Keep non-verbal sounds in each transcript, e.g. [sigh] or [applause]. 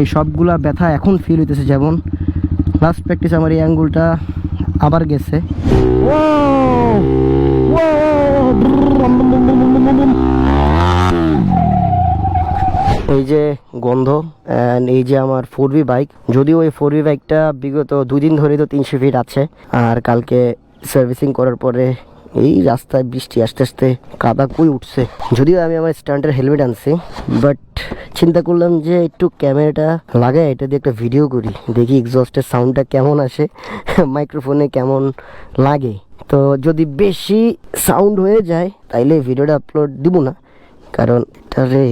এই সবগুলা ব্যথা এখন ফিল হইতেছে যেমন লাস্ট প্র্যাকটিস আমার এই অ্যাঙ্গুলটা আবার গেছে। এই যে গন্ধ অ্যান্ড এই যে আমার ফোর বি বাইক যদিও এই ফোর বি বাইকটা বিগত দুদিন ধরে তো তিনশো ফিট আছে, আর কালকে সার্ভিসিং করার পরে এই রাস্তায় বৃষ্টি আস্তে আস্তে কাদা কই উঠছে। যদিও আমি আমার স্ট্যান্ডের হেলমেট আনছি বাট চিন্তা করলাম যে একটু ক্যামেরাটা লাগাই, এটা দিয়ে একটা ভিডিও করি, দেখি এক্সস্টের সাউন্ডটা কেমন আসে [laughs] মাইক্রোফোনে কেমন লাগে। তো যদি বেশি সাউন্ড হয়ে যায়, তাইলে ভিডিওটা আপলোড দিব না, কারণ এটারে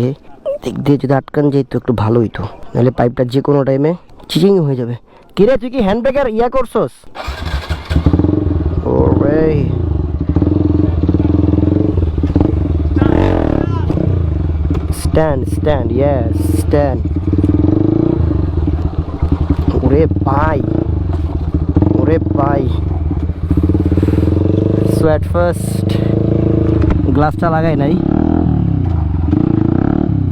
দিক দিয়ে যদি আটকান যেত একটু ভালো হইতো নাহলে পাইপটা যে কোনো টাইমে চিচিং হয়ে যাবে। কিরে, তুই কি হ্যান্ড ব্রেকার ইয়া করছস ও রে স্ট্যান্ড স্ট্যান্ড ইয়েস স্ট্যান্ড ওরে পাই ওরে পাই সো ফার্স্ট গ্লাসটা লাগাই নাই।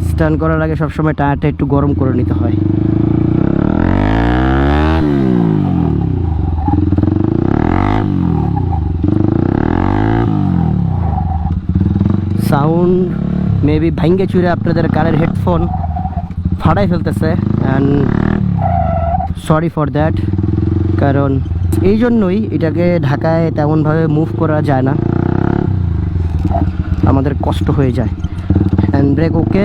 স্টান করার আগে সবসময় টায়ারটা একটু গরম করে নিতে হয়। সাউন্ড মেবি ভাঙ্গে চুরে আপনাদের কারের হেডফোন ফাড়াই ফেলতেছে অ্যান্ড সরি ফর দ্যাট কারণ এই জন্যই এটাকে ঢাকায় তেমনভাবে মুভ করা যায় না। আমাদের কষ্ট হয়ে যায়। হ্যান্ড ব্রেক ওকে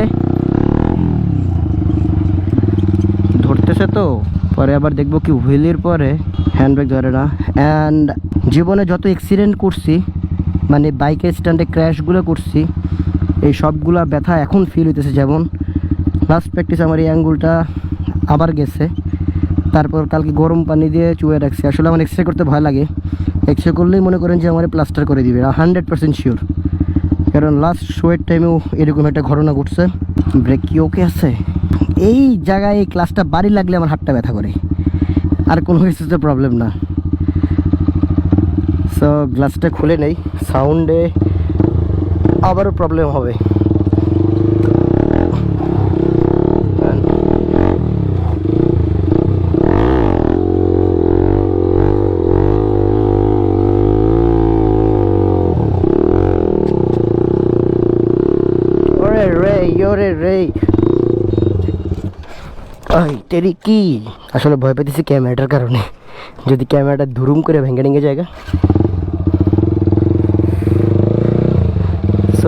ধরতেছে তো, পরে আবার দেখব কি হুইলের পরে হ্যান্ড ব্রেক ধরে না। অ্যান্ড জীবনে যত অ্যাক্সিডেন্ট করছি মানে বাইকের স্ট্যান্ডে ক্র্যাশগুলো করছি এই সবগুলা ব্যথা এখন ফিল হইতেছে যেমন লাস্ট প্র্যাকটিস আমার এই অ্যাঙ্গুলটা আবার গেছে, তারপর কালকে গরম পানি দিয়ে চুয়ে রাখছি। আসলে আমার এক্সরে করতে ভয় লাগে। এক্সরে করলেই মনে করেন যে আমার প্লাস্টার করে দিবে হান্ড্রেড পার্সেন্ট শিওর কারণ লাস্ট শোয়ের টাইমেও এরকম একটা ঘটনা ঘটছে। ব্রেক কি ওকে আছে? এই জায়গায় এই ক্লাসটা বাড়ি লাগলে আমার হাতটা ব্যথা করে। আর কোনো কিছুতে প্রবলেম না। সো গ্লাসটা খুলে নেই। সাউন্ডে আবারও প্রবলেম হবে। ওরে রে ওরে রে। আই, তেরি কি? আসলে ভয় পেতেছি ক্যামেরাটার কারণে। যদি ক্যামেরাটা ধুরুম করে ভেঙে ভেঙে জায়গা।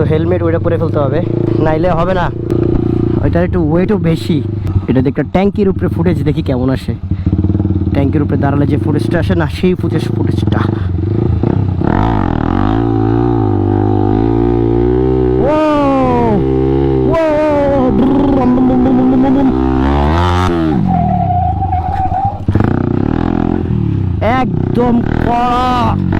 সো হেলমেট ওইটা পরে ফেলতে হবে। নাইলে হবে না। ওইটার একটু ওয়েটও বেশি। এটা একটা ট্যাঙ্কির উপরে ফুটেজ দেখি কেমন আসে। ট্যাঙ্কির উপরে দাঁড়ালে যে ফুটেজটা আসে না, সেই ফুটেজ ফুটেজটা একদম কড়া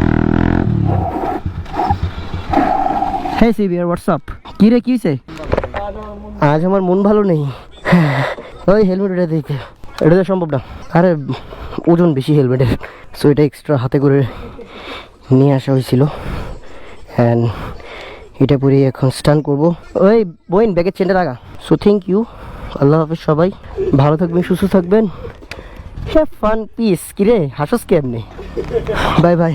হ্যাঁ সিবিআর হোয়াটসঅ্যাপ কি রে, কি হয়েছে আজ আমার মন ভালো নেই। ওই হেলমেট এটা দেখতে। এটা তো সম্ভব না। আরে, ওজন বেশি হেলমেটের সো এটা এক্সট্রা হাতে করে নিয়ে আসা হয়েছিল। অ্যান্ড এটা পরে এখন স্টান করব। ওই, বইন, ব্যাগের চেনটা রাখা সো থ্যাংক ইউ আল্লাহ হাফিজ সবাই। ভালো থাকবেন, সুস্থ থাকবেন। হ্যাঁ ফান পিস কিরে হাসস কেমনি? Bye bye